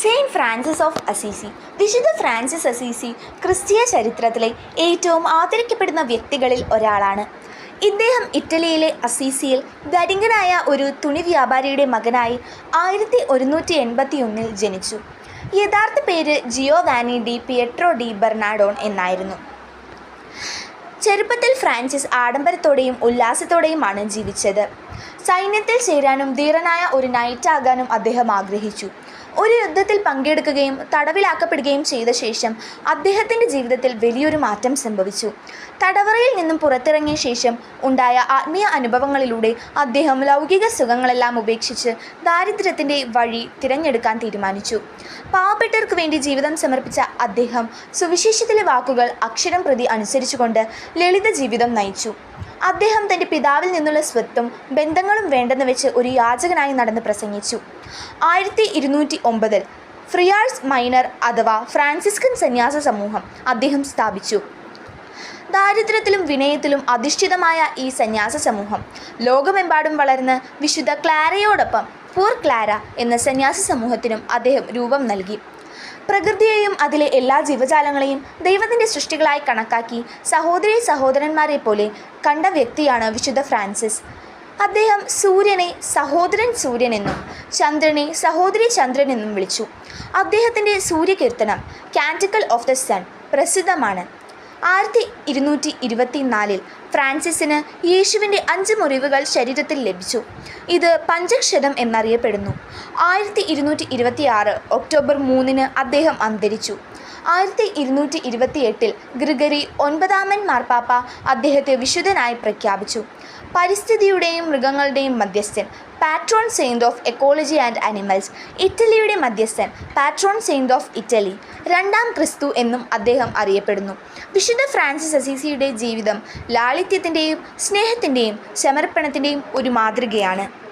Saint Francis of Assisi. വിശുദ്ധ Francis Assisi ക്രിസ്തീയ ചരിത്രത്തിലെ ഏറ്റവും ആദരിക്കപ്പെടുന്ന വ്യക്തികളിൽ ഒരാളാണ്. ഇദ്ദേഹം ഇറ്റലിയിലെ അസീസിയിൽ ധനികനായ ഒരു തുണി വ്യാപാരിയുടെ മകനായി ആയിരത്തി ഒരുന്നൂറ്റി എൺപത്തി ഒന്നിൽ ജനിച്ചു. യഥാർത്ഥ പേര് Giovanni di Pietro di Bernardone എന്നായിരുന്നു. ചെറുപ്പത്തിൽ ഫ്രാൻസിസ് ആഡംബരത്തോടെയും ഉല്ലാസത്തോടെയുമാണ് ജീവിച്ചത്. സൈന്യത്തിൽ ചേരാനും ധീരനായ ഒരു നൈറ്റാകാനും അദ്ദേഹം ആഗ്രഹിച്ചു. ഒരു യുദ്ധത്തിൽ പങ്കെടുക്കുകയും തടവിലാക്കപ്പെടുകയും ചെയ്ത ശേഷം അദ്ദേഹത്തിന്റെ ജീവിതത്തിൽ വലിയൊരു മാറ്റം സംഭവിച്ചു. തടവറയിൽ നിന്നും പുറത്തിറങ്ങിയ ശേഷം ഉണ്ടായ ആത്മീയ അനുഭവങ്ങളിലൂടെ അദ്ദേഹം ലൗകിക സുഖങ്ങളെല്ലാം ഉപേക്ഷിച്ച് ദാരിദ്ര്യത്തിന്റെ വഴി തിരഞ്ഞെടുക്കാൻ തീരുമാനിച്ചു. പാവപ്പെട്ടവർക്ക് വേണ്ടി ജീവിതം സമർപ്പിച്ച അദ്ദേഹം സുവിശേഷത്തിലെ വാക്കുകൾ അക്ഷരം പ്രതി അനുസരിച്ചുകൊണ്ട് ലളിത ജീവിതം നയിച്ചു. അദ്ദേഹം തന്റെ പിതാവിൽ നിന്നുള്ള സ്വത്തും ബന്ധങ്ങളും വേണ്ടെന്ന് വെച്ച് ഒരു യാചകനായി നടന്ന് പ്രസംഗിച്ചു. ആയിരത്തി ഇരുന്നൂറ്റി ഒമ്പതിൽ ഫ്രിയാഴ്സ് മൈനർ അഥവാ ഫ്രാൻസിസ്കൻ സന്യാസ സമൂഹം അദ്ദേഹം സ്ഥാപിച്ചു. ദാരിദ്ര്യത്തിലും വിനയത്തിലും അധിഷ്ഠിതമായ ഈ സന്യാസ സമൂഹം ലോകമെമ്പാടും വളർന്ന് വിശുദ്ധ ക്ലാരയോടൊപ്പം പൂർ ക്ലാര എന്ന സന്യാസ സമൂഹത്തിനും അദ്ദേഹം രൂപം നൽകി. പ്രകൃതിയെയും അതിലെ എല്ലാ ജീവജാലങ്ങളെയും ദൈവത്തിന്റെ സൃഷ്ടികളായി കണക്കാക്കി സഹോദരി സഹോദരന്മാരെ പോലെ കണ്ട വ്യക്തിയാണ് വിശുദ്ധ ഫ്രാൻസിസ്. അദ്ദേഹം സൂര്യനെ സഹോദരൻ സൂര്യൻ എന്നും ചന്ദ്രനെ സഹോദരി ചന്ദ്രൻ എന്നും വിളിച്ചു. അദ്ദേഹത്തിന്റെ സൂര്യകീർത്തനം കാന്റിക്കൽ ഓഫ് ദ സൺ പ്രസിദ്ധമാണ്. ആയിരത്തി ഇരുന്നൂറ്റി ഇരുപത്തിനാലിൽ ഫ്രാൻസിസിന് യേശുവിന്റെ അഞ്ച് മുറിവുകൾ ശരീരത്തിൽ ലഭിച്ചു. ഇത് പഞ്ചക്ഷതം എന്നറിയപ്പെടുന്നു. ആയിരത്തി ഇരുന്നൂറ്റി ഇരുപത്തി ആറ് ഒക്ടോബർ മൂന്നിന് അദ്ദേഹം അന്തരിച്ചു. ആയിരത്തി ഇരുന്നൂറ്റി ഇരുപത്തി എട്ടിൽ ഗ്രിഗറി ഒൻപതാമൻ മാർപ്പാപ്പ അദ്ദേഹത്തെ വിശുദ്ധനായി പ്രഖ്യാപിച്ചു. പരിസ്ഥിതിയുടെയും മൃഗങ്ങളുടെയും മധ്യസ്ഥൻ patron saint of ecology and animals ഇറ്റലിയുടെ മധ്യസ്ഥൻ പാട്രോൺ സെയിന്റ് ഓഫ് ഇറ്റലി രണ്ടാം ക്രിസ്തു എന്നും അദ്ദേഹം അറിയപ്പെടുന്നു. വിശുദ്ധ ഫ്രാൻസിസ് അസീസിയുടെ ജീവിതം ലാളിത്യത്തിന്റെയും സ്നേഹത്തിന്റെയും സമർപ്പണത്തിന്റെയും ഒരു മാതൃകയാണ്.